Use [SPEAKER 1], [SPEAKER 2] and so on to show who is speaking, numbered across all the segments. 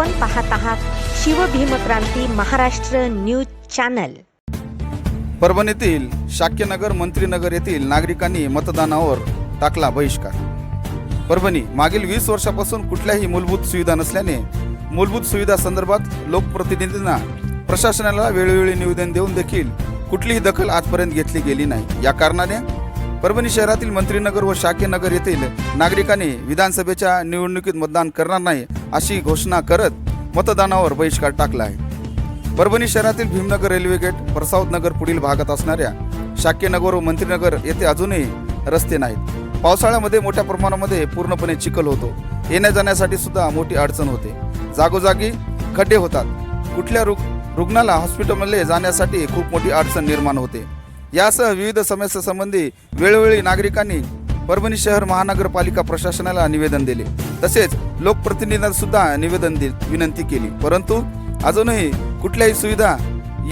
[SPEAKER 1] आपण पाहत आहात शिवभीमक्रांती महाराष्ट्र न्यूज चॅनल.
[SPEAKER 2] परभणीतील शाक्यनगर मंत्रीनगर येथील नागरिकांनी मतदानावर टाकला बहिष्कार. परभणी मागील वीस वर्षापासून कुठल्याही मूलभूत सुविधा नसल्याने मूलभूत सुविधा संदर्भात लोकप्रतिनिधींना प्रशासनाला वेळोवेळी निवेदन देऊन देखील कुठलीही दखल आजपर्यंत घेतली गेली नाही. या कारणाने परभणी शहरातील मंत्रीनगर व शाखेनगर येथील नागरिकांनी विधानसभेच्या निवडणुकीत मतदान करणार नाही अशी घोषणा करत मतदानावर बहिष्कार टाकला आहे. परभणी शहरातील भीमनगर रेल्वे गेट परसावत नगर पुढील भागात असणाऱ्या शाक्यनगर व मंत्रीनगर येथे अजूनही रस्ते नाहीत. पावसाळ्यामध्ये मोठ्या प्रमाणामध्ये पूर्णपणे चिखल होतो. येण्या जाण्यासाठी सुद्धा मोठी अडचण होते. जागोजागी खड्डे होतात. कुठल्या रुग रुग्णाला हॉस्पिटलमध्ये जाण्यासाठी खूप मोठी अडचण निर्माण होते. यासह विविध समस्यासंबंधी वेळोवेळी नागरिकांनी परभणी शहर महानगरपालिका प्रशासनाला निवेदन दिले. तसेच लोकप्रतिनिधींना सुद्धा निवेदन दि विनंती केली. परंतु अजूनही कुठल्याही सुविधा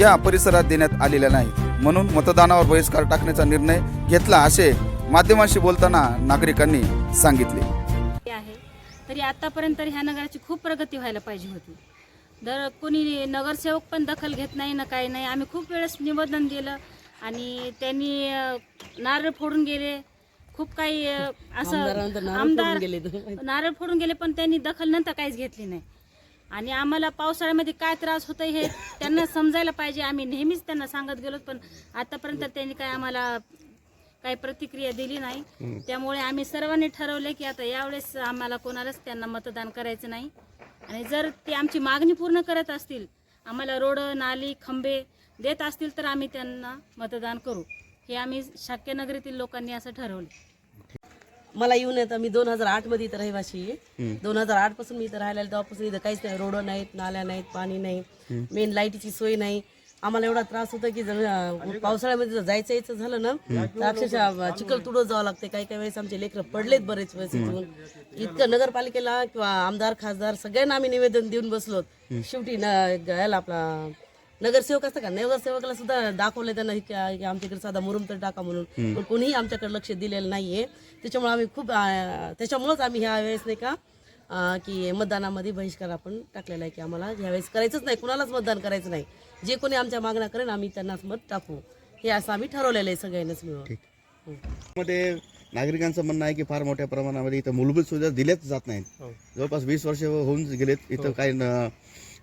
[SPEAKER 2] या परिसरात देण्यात आलेल्या नाहीत. म्हणून मतदानावर बहिष्कार टाकण्याचा निर्णय घेतला असे माध्यमांशी बोलताना नागरिकांनी सांगितले.
[SPEAKER 3] आहे. तरी आतापर्यंत ह्या नगराची खूप प्रगती व्हायला पाहिजे होती. दर कोणी नगरसेवक पण दखल घेत नाही ना काही नाही. आम्ही खूप वेळेस निवेदन दिलं. आणि त्यांनी नारळ फोडून गेले. खूप काही असं आमदार नारळ फोडून गेले पण त्यांनी दखल नंतर काहीच घेतली नाही. आणि आम्हाला पावसाळ्यामध्ये काय त्रास होतो हे त्यांना समजायला पाहिजे. आम्ही नेहमीच त्यांना सांगत गेलो पण आतापर्यंत त्यांनी काय आम्हाला काही प्रतिक्रिया दिली नाही. त्यामुळे आम्ही सर्वांनी ठरवले की आता यावेळेस आम्हाला कोणालाच त्यांना मतदान करायचं नाही. आणि जर ते आमची मागणी पूर्ण करत असतील आम्हाला रोड नाली खंबे देत असतील तर आम्ही त्यांना मतदान करू. हे आम्ही शाक्यनगरीतील लोकांनी असं ठरवलं.
[SPEAKER 4] मला येऊन येतं मी दोन हजार आठमध्ये इथं रहिवाशी आहे. दोन हजार आठपासून मी इथं राहायला तेव्हापासून इथं काहीच नाही रोड नाहीत नाल्या नाहीत पाणी नाही. मेन लाईटीची सोय नाही. आम्हाला एवढा त्रास होता की जर पावसाळ्यामध्ये जर जायचं यायचं झालं ना तर अक्षरशः चिखल तुडत जावं लागते. काही काही वेळेस आमचे लेकरं पडलेत बरेच वेळेस इथून. इतकं नगरपालिकेला किंवा आमदार खासदार सगळ्यांना आम्ही निवेदन देऊन बसलो शेवटी न याला आपला नगरसेवक असतं का? नगरसेवकाला सुद्धा दाखवलं त्यांना की आमच्याकडे साधा मुरुम तर टाका म्हणून. पण कोणीही आमच्याकडे लक्ष दिलेलं नाहीये. त्याच्यामुळे आम्ही खूप त्याच्यामुळेच आम्ही ह्या वेळेस नाही का की मतदानामध्ये बहिष्कार आपण टाकलेला आहे की आम्हाला ह्यावेळेस करायचंच नाही. कुणालाच मतदान करायचं नाही. जे कोणी आमच्या मागण्या करेन आम्ही त्यांनाच मत टाकू. हे असं आम्ही ठरवलेलं आहे सगळ्यांनाच मिळून. हो.
[SPEAKER 5] मध्ये नागरिकांचं म्हणणं आहे की फार मोठ्या प्रमाणामध्ये इथं मूलभूत सुविधा दिल्याच जात नाहीत. जवळपास वीस वर्ष होऊन गेलेत. इथं काही न-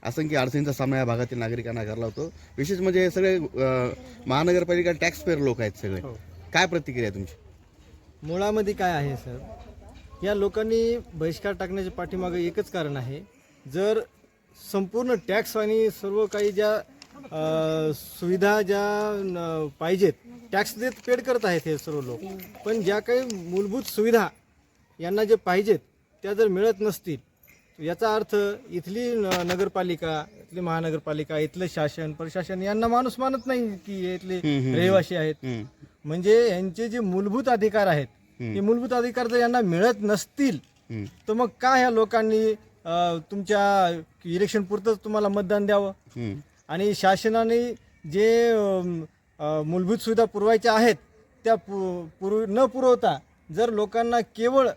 [SPEAKER 5] असंख्य अडचणींचा सामना या भागातील नागरिकांना करायला होतो. विशेष म्हणजे हे सगळे अं, महानगरपालिका टॅक्स पेअर लोक आहेत सगळे. काय प्रतिक्रिया आहे तुमची?
[SPEAKER 6] मुळामध्ये काय आहे सर? या लोकांनी बहिष्कार टाकण्याच्या पाठीमागं एकच कारण आहे. जर संपूर्ण टॅक्स आणि सर्व काही ज्या अ, सुविधा ज्या न, पाहिजेत टॅक्स देत पेड करत आहेत हे सर्व लोक. पण ज्या काही मूलभूत सुविधा यांना जे पाहिजेत त्या जर मिळत नसतील याचा अर्थ इथली न- नगरपालिका इथली महानगरपालिका इथलं शासन प्रशासन यांना माणूस मानत नाही की हे इथले रहिवासी आहेत. म्हणजे यांचे जे मूलभूत अधिकार आहेत ते मूलभूत अधिकार जर यांना मिळत नसतील तर मग का ह्या लोकांनी अ, तुमच्या इलेक्शन पुरतंच तुम्हाला मतदान द्यावं? आणि शासनाने जे मूलभूत सुविधा पुरवायच्या आहेत त्या पु- पुरव न पुरवता जर लोकांना केवळ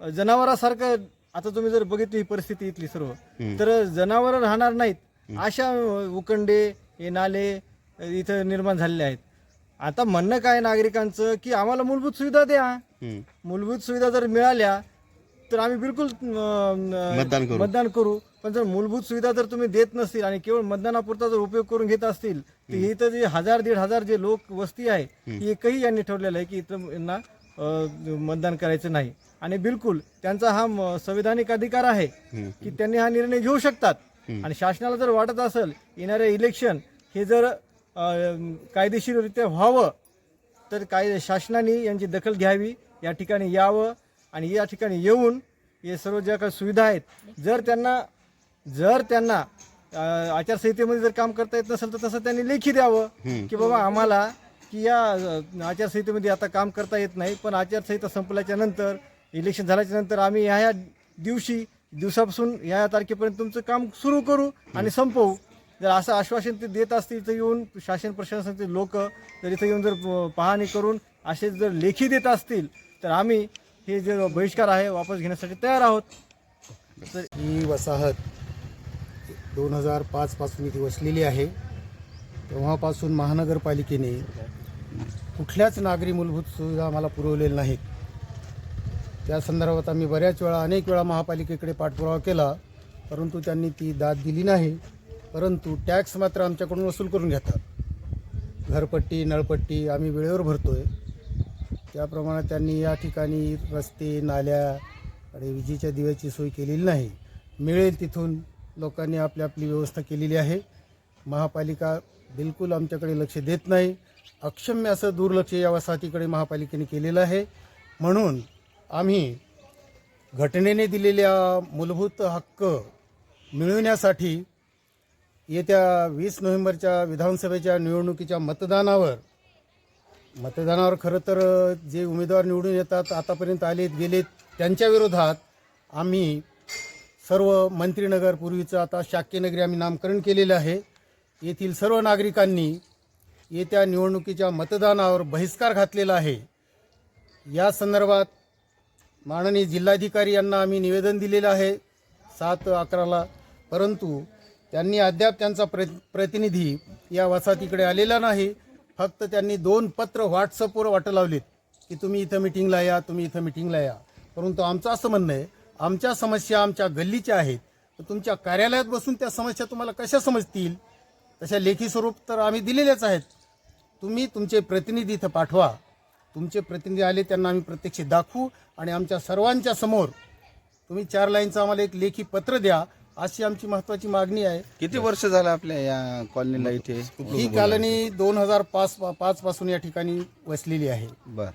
[SPEAKER 6] जनावरासारखं आता तुम्ही जर बघितली ही परिस्थिती इथली सर्व तर जनावर राहणार नाहीत. अशा उकंडे हे नाले इथं निर्माण झालेले आहेत. आता म्हणणं काय नागरिकांचं की आम्हाला मूलभूत सुविधा द्या. मूलभूत सुविधा जर मिळाल्या तर आम्ही बिलकुल
[SPEAKER 5] मतदान करू.
[SPEAKER 6] पण जर मूलभूत सुविधा जर तुम्ही देत नसतील आणि केवळ मतदानापुरता जर उपयोग करून घेत असतील तर इथं जे हजार दीड हजार जे लोक वस्ती आहे ती एकही यांनी ठरलेलं आहे की इथं यांना मतदान करायचं नाही. आणि बिलकुल त्यांचा हा संविधानिक अधिकार आहे की त्यांनी हा निर्णय घेऊ शकतात. आणि शासनाला जर वाटत असेल येणारे इलेक्शन हे जर कायदेशीररित्या व्हावं तर काय शासनाने यांची दखल घ्यावी या ठिकाणी यावं आणि या ठिकाणी येऊन हे सर्व ज्या काही सुविधा आहेत जर त्यांना जर त्यांना आचारसंहितेमध्ये जर काम करता येत नसेल तर तसं त्यांनी लेखी द्यावं की बाबा आम्हाला की या आचारसंहितेमध्ये आता काम करता येत नाही पण आचारसंहिता संपल्याच्या नंतर इलेक्शन झाल्याच्यानंतर आम्ही ह्या ह्या दिवशी दिवसापासून ह्या ह्या तारखेपर्यंत तुमचं काम सुरू करू आणि संपवू. जर असं आश्वासन ते देत असतील इथं येऊन शासन प्रशासनाचे लोक जर इथं येऊन जर पाहणी करून असे जर लेखी देत असतील तर आम्ही हे जे बहिष्कार आहे वापस घेण्यासाठी तयार आहोत.
[SPEAKER 7] ही वसाहत दोन हजार पाचपासून ती वसलेली आहे. तेव्हापासून महानगरपालिकेने कुठल्याच नागरी मूलभूत सुविधा आम्हाला पुरवलेल्या नाहीत. त्या संदर्भात आम्ही बऱ्याच वेळा अनेक वेळा महापालिकेकडे पाठपुरावा केला परंतु त्यांनी ती दाद दिली नाही. परंतु टॅक्स मात्र आमच्याकडून वसूल करून घेतात. घरपट्टी नळपट्टी आम्ही वेळेवर भरतो आहे त्याप्रमाणे त्यांनी या ठिकाणी रस्ते नाल्या आणि विजेच्या दिव्याची सोय केलेली नाही. मिळेल तिथून लोकांनी आपली आपली व्यवस्था केलेली आहे. महापालिका बिलकुल आमच्याकडे लक्ष देत नाही. अक्षम्य असं दुर्लक्ष या वसाहतीकडे महापालिकेने केलेलं आहे. म्हणून आम्ही घटनेने दिलेल्या मूलभूत हक्क मिळवण्यासाठी येत्या वीस नोव्हेंबरच्या विधानसभेच्या निवडणुकीच्या मतदानावर मतदानावर खरं तर जे उमेदवार निवडून येतात आतापर्यंत आलेत गेलेत त्यांच्या विरोधात आम्ही सर्व मंत्रीनगर पूर्वीचं आता शाक्यनगरी आम्ही नामकरण केलेलं आहे. येथील सर्व नागरिकांनी येत्या निवडणुकीच्या मतदानावर बहिष्कार घातलेला आहे. या संदर्भात माननीय जिल्हाधिकारी यांना आम्ही निवेदन दिलेलं आहे. सात अकराला परंतु त्यांनी अद्याप त्यांचा प्र प्रतिनिधी या वसाहतीकडे आलेला नाही. फक्त त्यांनी दोन पत्र व्हॉट्सअपवर वाटं लावलीत की तुम्ही इथं मिटिंगला या तुम्ही इथं मिटिंगला या. परंतु आमचं असं म्हणणं आहे आमच्या समस्या आमच्या गल्लीच्या आहेत. तर तुमच्या कार्यालयात बसून त्या समस्या तुम्हाला कशा समजतील? तशा लेखी स्वरूप तर आम्ही दिलेलेच आहेत. तुम्ही तुमचे प्रतिनिधी इथं पाठवा. तुमचे प्रतिनिधी आले त्यांना आम्ही प्रत्यक्ष दाखवू आणि आमच्या सर्वांच्या समोर तुम्ही चार लाईनचं आम्हाला एक लेखी पत्र द्या. अशी आमची महत्त्वाची मागणी आहे.
[SPEAKER 2] किती वर्ष झालं आपल्या या कॉलनीला इथे?
[SPEAKER 7] ही कॉलनी दोन हजार पाच पाच पासून या ठिकाणी वसलेली आहे.
[SPEAKER 2] बर.